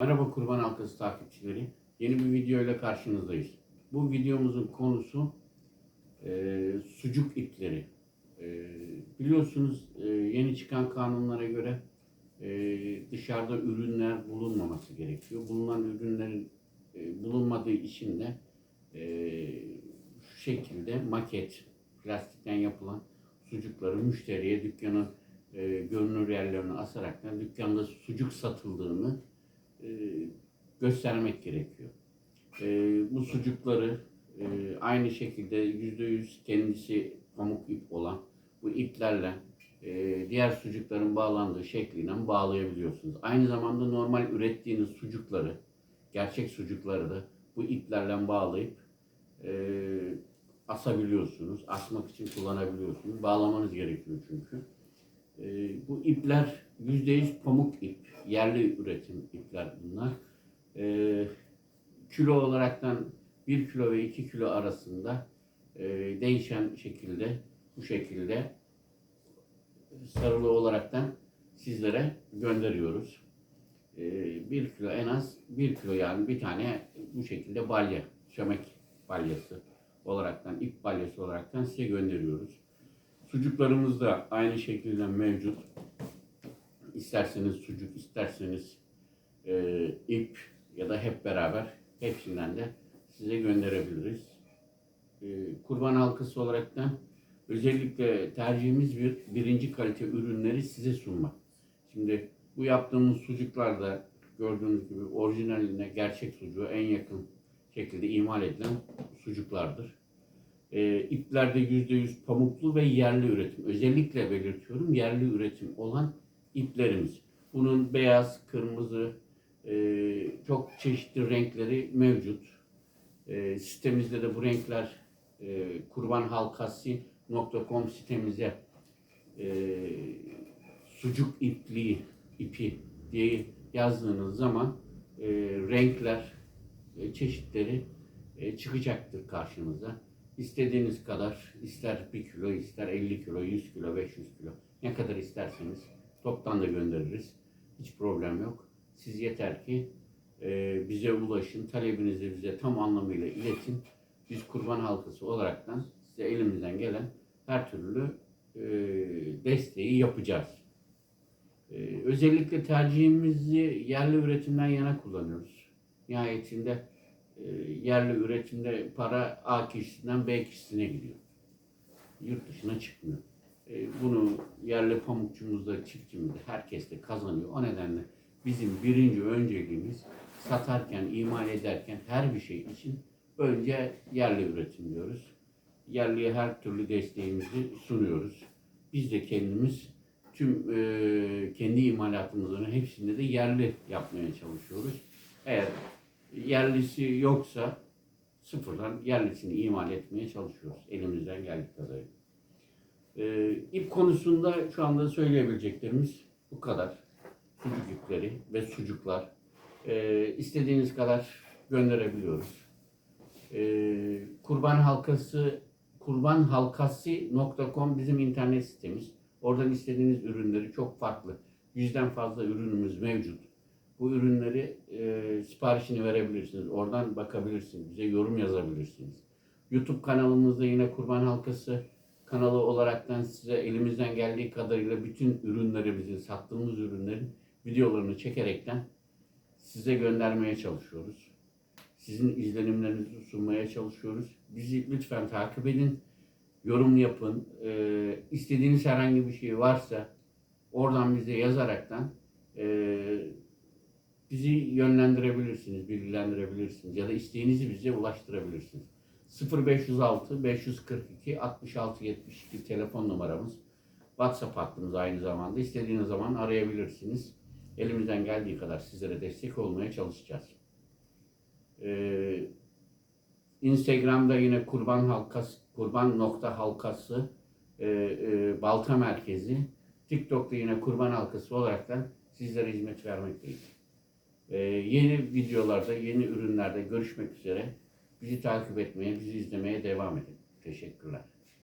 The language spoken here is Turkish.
Merhaba Kurban Halkası takipçileri. Yeni bir video ile karşınızdayız. Bu videomuzun konusu e, sucuk ipleri. E, biliyorsunuz e, yeni çıkan kanunlara göre e, dışarıda ürünler bulunmaması gerekiyor. Bulunan ürünlerin e, bulunmadığı için de e, şu şekilde maket, plastikten yapılan sucukları müşteriye dükkanın e, görünür yerlerine asaraktan dükkanda sucuk satıldığını e, göstermek gerekiyor. E, bu sucukları e, aynı şekilde yüzde yüz kendisi pamuk ip olan bu iplerle e, diğer sucukların bağlandığı şekliyle bağlayabiliyorsunuz. Aynı zamanda normal ürettiğiniz sucukları, gerçek sucukları da bu iplerle bağlayıp e, asabiliyorsunuz. Asmak için kullanabiliyorsunuz. Bağlamanız gerekiyor çünkü. E, bu ipler %100 pamuk ip, yerli üretim ipler bunlar. E, kilo olaraktan 1 kilo ve 2 kilo arasında e, değişen şekilde bu şekilde sarılı olaraktan sizlere gönderiyoruz. E, 1 kilo en az 1 kilo yani bir tane bu şekilde balya, çömek balyası olaraktan, ip balyası olaraktan size gönderiyoruz. Sucuklarımız da aynı şekilde mevcut. İsterseniz sucuk, isterseniz e, ip ya da hep beraber hepsinden de size gönderebiliriz. E, kurban halkası olarak da özellikle tercihimiz bir birinci kalite ürünleri size sunmak. Şimdi bu yaptığımız sucuklar da gördüğünüz gibi orijinaline gerçek sucuğu en yakın şekilde imal edilen sucuklardır. E, iplerde %100 pamuklu ve yerli üretim. Özellikle belirtiyorum yerli üretim olan iplerimiz. Bunun beyaz, kırmızı, e, çok çeşitli renkleri mevcut. E, sitemizde de bu renkler e, kurbanhalkası.com sitemize sucuk ipliği, ipi diye yazdığınız zaman renkler, çeşitleri çıkacaktır karşınıza. İstediğiniz kadar, ister 1 kilo, ister 50 kilo, 100 kilo, 500 kilo, ne kadar isterseniz toptan da göndeririz. Hiç problem yok. Siz yeter ki e, bize ulaşın, talebinizi bize tam anlamıyla iletin. Biz kurban halkası olaraktan size elimizden gelen her türlü e, desteği yapacağız. E, özellikle tercihimizi yerli üretimden yana kullanıyoruz. Nihayetinde e, yerli üretimde para A kişisinden B kişisine gidiyor. Yurt dışına çıkmıyor. Yerli pamukçumuzda, çiftçimizde herkes de kazanıyor. O nedenle bizim birinci önceliğimiz satarken, imal ederken her bir şey için önce yerli üretim diyoruz. Yerliye her türlü desteğimizi sunuyoruz. Biz de kendimiz tüm e, kendi imalatımızın hepsinde de yerli yapmaya çalışıyoruz. Eğer yerlisi yoksa sıfırdan yerlisini imal etmeye çalışıyoruz. Elimizden geldiği kadarıyla. Ee, ip konusunda şu anda söyleyebileceklerimiz bu kadar. Sucuk ve sucuklar. Ee, istediğiniz kadar gönderebiliyoruz. Ee, kurban halkası kurbanhalkası.com bizim internet sitemiz. Oradan istediğiniz ürünleri çok farklı. Yüzden fazla ürünümüz mevcut. Bu ürünleri e, siparişini verebilirsiniz. Oradan bakabilirsiniz. Bize yorum yazabilirsiniz. YouTube kanalımızda yine Kurban Halkası kanalı olaraktan size elimizden geldiği kadarıyla bütün ürünlerimizi, sattığımız ürünlerin videolarını çekerekten size göndermeye çalışıyoruz. Sizin izlenimlerinizi sunmaya çalışıyoruz. Bizi lütfen takip edin. Yorum yapın. Ee, istediğiniz herhangi bir şey varsa oradan bize yazaraktan e, bizi yönlendirebilirsiniz, bilgilendirebilirsiniz ya da isteğinizi bize ulaştırabilirsiniz. 0506 542 66 72 telefon numaramız. WhatsApp hattımız aynı zamanda. İstediğiniz zaman arayabilirsiniz. Elimizden geldiği kadar sizlere destek olmaya çalışacağız. Ee, Instagram'da yine kurban halkası, kurban nokta halkası, e, e, balta merkezi. TikTok'ta yine kurban halkası olaraktan sizlere hizmet vermekteyiz. Ee, yeni videolarda, yeni ürünlerde görüşmek üzere. Bizi takip etmeye, bizi izlemeye devam edin. Teşekkürler.